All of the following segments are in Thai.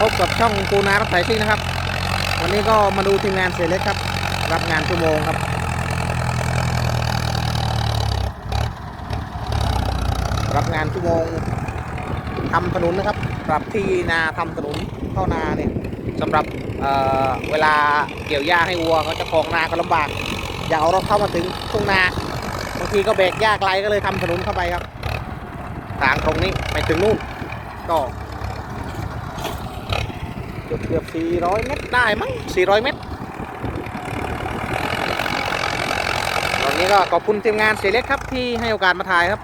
พบกับช่องปูนารถไถซิ่งนะครับ วันนี้ก็มาดูทีมงานเสียเล็กครับ รับงานชั่วโมงครับ รับงานชั่วโมงทำถนนนะครับ ปรับที่นาทำถนนเข้านาเนี่ยสำหรับเเวลาเกี่ยวหญ้าให้วัวเขาจะคลองนาก็ลำบาก อยากเอารถเข้ามาถึงทุ่งนาบางทีก็เบรกยากไกลก็เลยทำถนนเข้าไปครับทางตรงนี้ไปถึงนู่นก็ เกือบ 400 เมตรได้มั้ง 400 เมตร ตอนนี้ก็ขอบคุณทีมงานเสียเล็กครับที่ให้โอกาสมาถ่ายครับ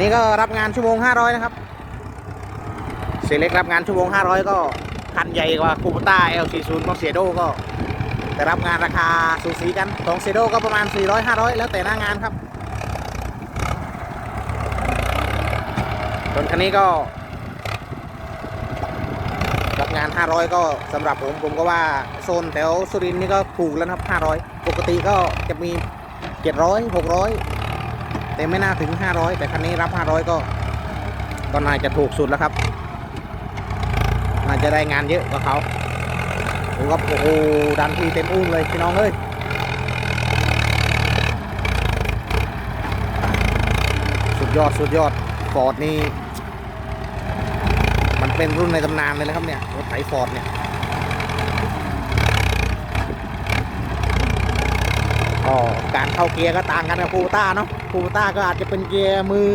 นี่ก็รับงานชั่วโมง 500 นะครับ เสียเล็กรับงานชั่วโมง 500 ก็คันใหญ่กว่าคูปต้า L40 ของเสียโดก็แต่รับงานราคาสูสีกันของเสียโดก็ประมาณ 400 500 แล้วแต่หน้างานครับส่วนคันนี้ก็ รับงาน 500 ก็สำหรับผมผมก็ว่าโซนแถวสุรินทร์นี่ก็ถูกแล้วนะครับ 500 ปกติก็จะมี 700 600 แต่ไม่น่าถึง 500 แต่คันนี้รับ 500 ก็ก็น่าจะถูกสุดแล้วครับน่าจะได้งานเยอะกว่าเขาผมก็โอ้โหดันทีเต็มอุ้มเลยพี่น้องเอ้ยสุดยอดสุดยอดฟอร์ดนี่ มันเป็นรุ่นในตำนานเลยนะครับเนี่ยรถไถฟอร์ดเนี่ยอ๋อการเข้าเกียร์ก็ต่างกันกับคูต้าเนาะคูต้าก็อาจจะเป็นเกียร์มือ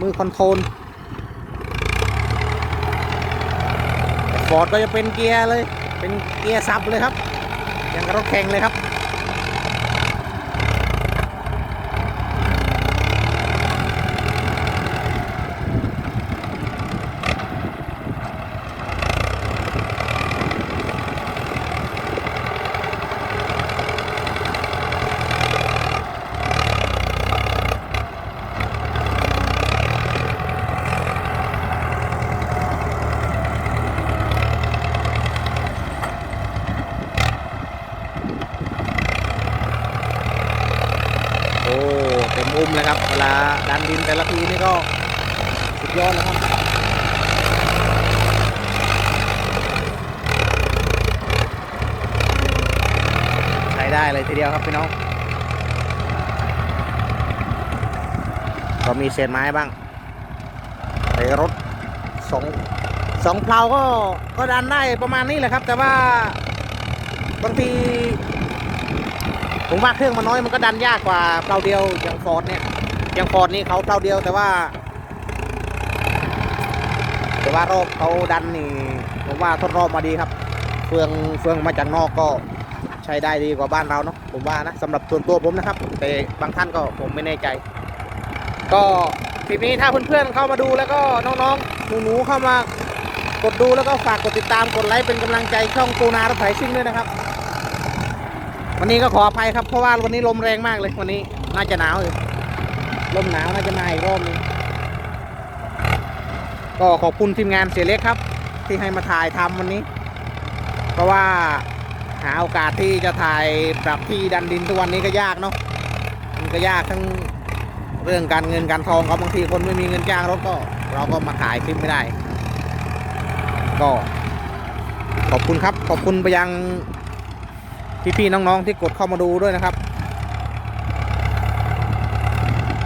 มือคอนโทรลฟอร์ดก็จะเป็นเกียร์เลย เป็นเกียร์ซับเลยครับอย่างกับรถแข่งเลยครับ โอ้เต็มอุ้มเลยครับ เวลา ดินแต่ละทีนี่ก็สุดยอดแล้วครับใช้ได้เลยทีเดียวครับพี่น้อง ก็มีเศษไม้บ้างแต่รถสองสองเพลาก็ก็ดันได้ประมาณนี้แหละครับ แต่ว่าบางทีผมว่าเครื่องมันน้อยมันก็ดันยากกว่าเปล่าเดียวอย่างฟอร์ดเนี่ย ย่างฟอร์ดนี่เขาเปล่าเดียวแต่ว่า แต่ว่ารอบเขาดันนี่ผมว่าทดรอบมาดีครับ เฟืองเฟืองมาจากนอกก็ใช้ได้ดีกว่าบ้านเราเนาะผมว่านะสำหรับส่วนตัวผมนะครับ แต่บางท่านก็ผมไม่แน่ใจ ก็คลิปนี้ถ้าเพื่อนๆเข้ามาดูแล้วก็น้องๆหนูๆเข้ามากดดูแล้วก็ฝากกดติดตามกดไลค์เป็นกำลังใจช่องปูนารถไถซิ่งด้วยนะครับ วันนี้ก็ขออภัยครับเพราะว่าวันนี้ลมแรงมากเลยวันนี้น่าจะหนาวอยู่ ลมหนาวน่าจะมาอีกรอบนึงก็ขอบคุณทีมงานเสียเล็กครับ ที่ให้มาถ่ายทำวันนี้ เพราะว่าหาโอกาสที่จะถ่ายปรับที่ดันดินทุกวันนี้ก็ยากเนาะมันก็ยากทั้งเรื่องการเงินการทองครับบางทีคนไม่มีเงินจ้างรถก็ เราก็มาถ่ายคลิปไม่ได้ ก็ ขอบคุณครับ ขอบคุณไปยังพี่ๆน้องๆที่กดเข้ามาดูด้วยนะครับ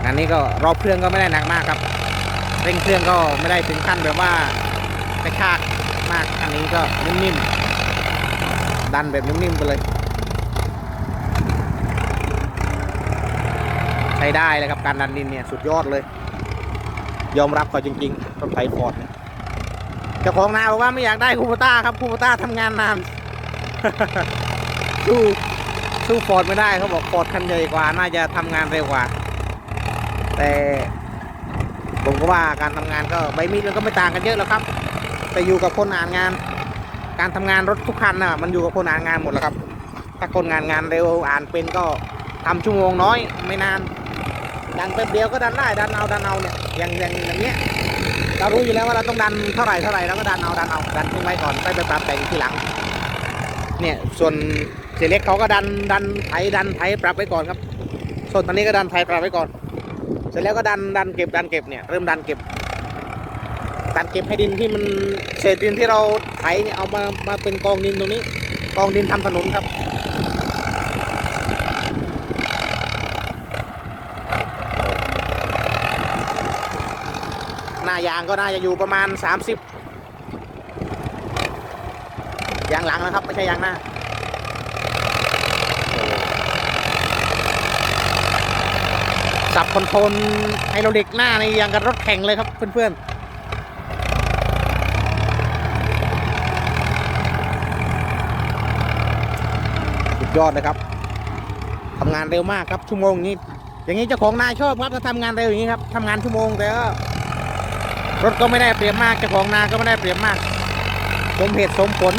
งานนี้ก็รอบเครื่องก็ไม่ได้หนักมากครับ เร่งเครื่องก็ไม่ได้ถึงขั้นแบบว่ากระชากมากอันนี้ก็นิ่มๆ ดันแบบนิ่มๆไปเลย ใช้ได้เลยครับการดันดินเนี่ยสุดยอดเลย ยอมรับเขาจริงๆต้นไทยฟอร์ดเนี่ยเจ้าของนาบอกว่าไม่อยากได้คูปต้าครับคูปต้าทำงานนานสู้สู้ฟอร์ดไม่ได้เขาบอกฟอร์ดคันใหญ่กว่าน่าจะทำงานเร็วกว่า แต่ผมก็ว่าการทำงานก็ใบมีดมันก็ไม่ต่างกันเยอะหรอกครับ แต่อยู่กับคนอ่านงาน การทำงานรถทุกคันน่ะมันอยู่กับคนอ่านงานหมดแล้วครับ ถ้าคนงานงานเร็วอ่านเป็นก็ทำชั่วโมงน้อยไม่นาน ดันแป๊บเดียวก็ดันได้ดันเอาดันเอาเนี่ยอย่างอย่างอย่างเนี้ยเรารู้อยู่แล้วว่าเราต้องดันเท่าไหร่เท่าไหร่เราก็ดันเอาดันเอาดันทิ้งไว้ก่อนไปไปปรับแต่งทีหลัง เนี่ยส่วนเสียเล็กเขาก็ดันดันไถดันไถปรับไว้ก่อนครับ ส่วนตอนนี้ก็ดันไถปรับไว้ก่อน ร็จแล้วก็ดันดันเก็บดันเก็บเนี่ยเริ่มดันเก็บตัดเก็บให้ดินที่มันเศษดินที่เราไถเนี่ยเอามามาเป็นกองดินตรงนี้ กองดินทำถนนครับหน้ายางก็น่าจะอยู่ประมาณ 30ยางหลังนะครับ ไม่ใช่ยางหน้า สับคอนโทรลไฮโดรลิกหน้าในยางกับรถแข่งเลยครับเพื่อนๆสุดยอดเลยครับทำงานเร็วมากครับชั่วโมงนี้ อย่างนี้เจ้าของนายชอบครับถ้าทำงานเร็วอย่างนี้ครับทำงานชั่วโมงแต่รถก็ไม่ได้เปรียบมากเจ้าของนาก็ไม่ได้เปรียบมากสมเหตุสมผล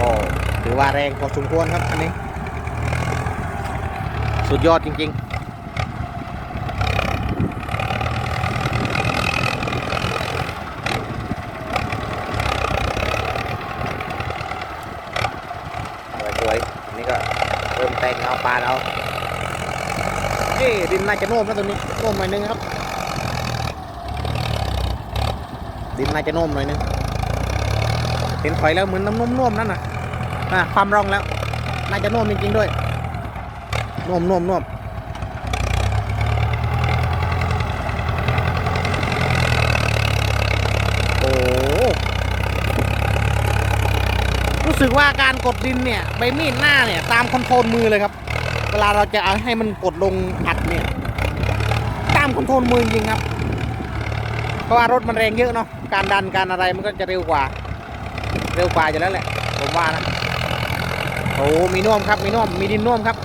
ก็ถื อว่าแรงพอสมควรครับอันนี้ สุดยอดจริงๆสวยๆอันนี้ก็เริ่มแต่งเอาปลาเอาเอ้ดินน่าจะโน้มแล้วตัวนี้โน้มหน่อยนึงครับ ดินน่าจะโน้มหน่อยนึงเห็นถอยแล้วเหมือนน้ำนุ่มๆนั่นน่ะ อะความร่องแล้ว น่าจะน่วมจริงๆด้วยน่วมน่วมน่วมโอ้รู้สึกว่าการกดดินเนี่ย ใบมีดหน้าเนี่ย ตามคอนโทรลมือเลยครับ เวลาเราจะเอาให้มันกดลงอัดเนี่ย ตามคอนโทรลมือจริงครับ เพราะว่ารถมันแรงเยอะเนาะ การดันการอะไรมันก็จะเร็วกว่า เร็วกว่าอยู่แล้วแหละ ผมว่านะ โอ้มีน่วมครับมีน่วมมีดินน่วมครับ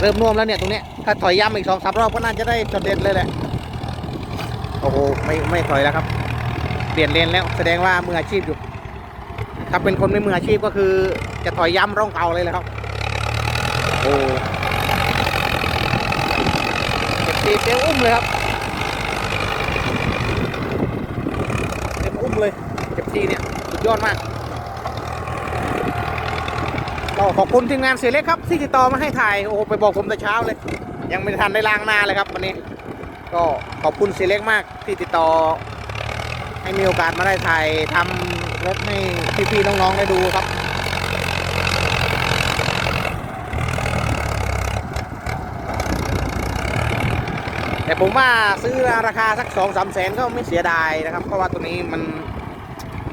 เริ่มน่วมแล้วเนี่ยตรงนี้ถ้าถอยย้ำอีกสองสามรอบก็น่าจะได้จดเด็ดเลยแหละโอ้โหไม่ไม่ถอยแล้วครับ เปลี่ยนเลนแล้วแสดงว่ามืออาชีพอยู่ ถ้าเป็นคนไม่มืออาชีพก็คือ จะถอยย้ำร่องเก่าเลยแหละครับโอ้เจ็บตีเต็มอุ้มเลยครับเต็มอุ้มเลยเจ็บตีเนี่ยสุดยอดมาก ก็ขอบคุณทีมงานเสียเล็กครับ ที่ติดต่อมาให้ถ่ายโอ้ไปบอกผมแต่เช้าเลย ยังไม่ทันได้ล้างหน้าเลยครับวันนี้ ก็ขอบคุณเสียเล็กมากที่ติดต่อ ให้มีโอกาสมาได้ถ่ายทำรถให้พี่ๆน้องๆได้ดูครับแต่ผมว่าซื้อราคาสักสองสามแสนก็ไม่เสียดายนะครับ เพราะว่าตัวนี้มัน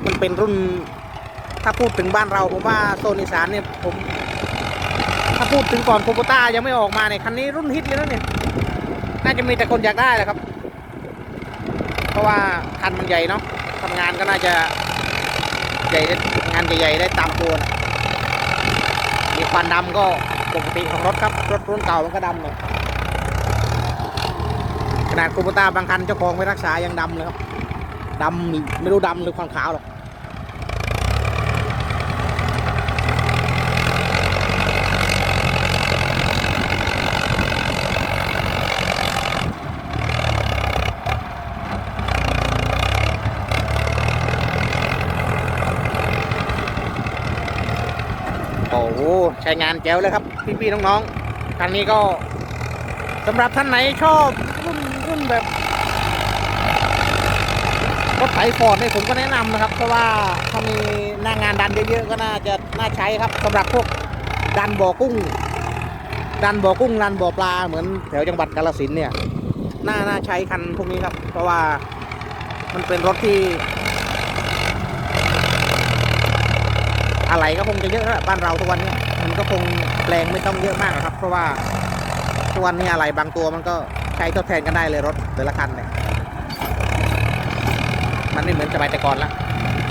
มันเป็นรุ่น ถ้าพูดถึงบ้านเราผมว่าโซนอีสานเนี่ยผมถ้าพูดถึงก่อนโคโบต้ายังไม่ออกมาเนี่ยคันนี้รุ่นฮิตเลยนะเนี่ยน่าจะมีแต่คนอยากได้แหละครับ เพราะว่าคันมันใหญ่เนาะทำงานก็น่าจะใหญ่ได้งานใหญ่ๆได้ตามตัวนะมีควันดำก็ปกติของรถครับ รถรุ่นเก่ามันก็ดำเลยขนาดโคโบต้าบางคันเจ้าของไม่รักษายังดำเลยครับดำไม่รู้ดำหรือควันขาวหรอก โอ้โห ใช้งานแจ๋วเลยครับ พี่ๆน้องๆคันนี้ก็สำหรับท่านไหนชอบรุ่นรุ่นแบบรถไถฟอร์ดเนี่ยผมก็แนะนำนะครับ เพราะว่าถ้ามีหน้างานดันเยอะๆก็น่าจะน่าใช้ครับสำหรับพวกดันบ่อกุ้ง ดันบ่อกุ้งดันบ่อปลาเหมือนแถวจังหวัดกาฬสินเนี่ยน่าน่าใช้คันพวกนี้ครับ เพราะว่ามันเป็นรถที่ อะไรก็คงจะเยอะแล้วบ้านเราทุกวันนี้ มันก็คงแรงไม่ต้องเยอะมากครับ เพราะว่าทุกวันนี้อะไรบางตัวมันก็ใช้ทดแทนกันได้เลยรถแต่ละคันเนี่ยมันไม่เหมือนสมัยแต่ก่อนละ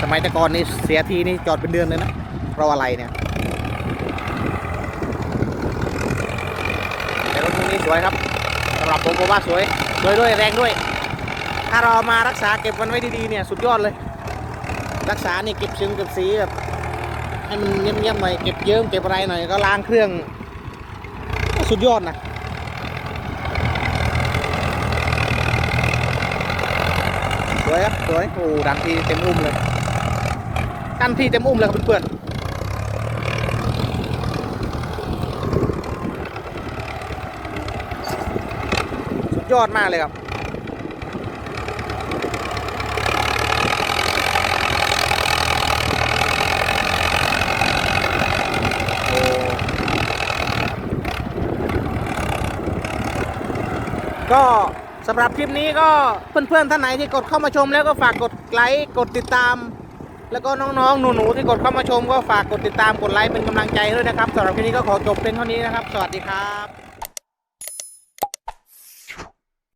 สมัยแต่ก่อนนี่เสียทีนี่จอดเป็นเดือนเลยนะเพราะอะไรเนี่ยแต่รถพวกนี้สวยครับสำหรับผมผมว่าสวยสวยด้วยแรงด้วย ถ้าเรามารักษาเก็บมันไว้ดีๆเนี่ยสุดยอดเลย รักษานี่เก็บซึ้งเก็บสีแบบ ให้มันเงียบๆหน่อยเก็บเยิ้มเก็บอะไรหน่อยก็ล้างเครื่อง สุดยอดนะสวยครับสวยโอ้ดังทีเต็มอุ้มเลยดันทีเต็มอุ้มเลยครับเพื่อนๆสุดยอดมากเลยครับ ก็สำหรับคลิปนี้ก็เพื่อนๆท่านไหนที่กดเข้ามาชมแล้วก็ฝากกดไลค์กดติดตาม แล้วก็น้องๆหนูๆที่กดเข้ามาชม ก็ฝากกดติดตามกดไลค์เป็นกำลังใจด้วยนะครับสำหรับคลิปนี้ก็ขอจบเพียงเท่านี้นะครับ สวัสดีครับ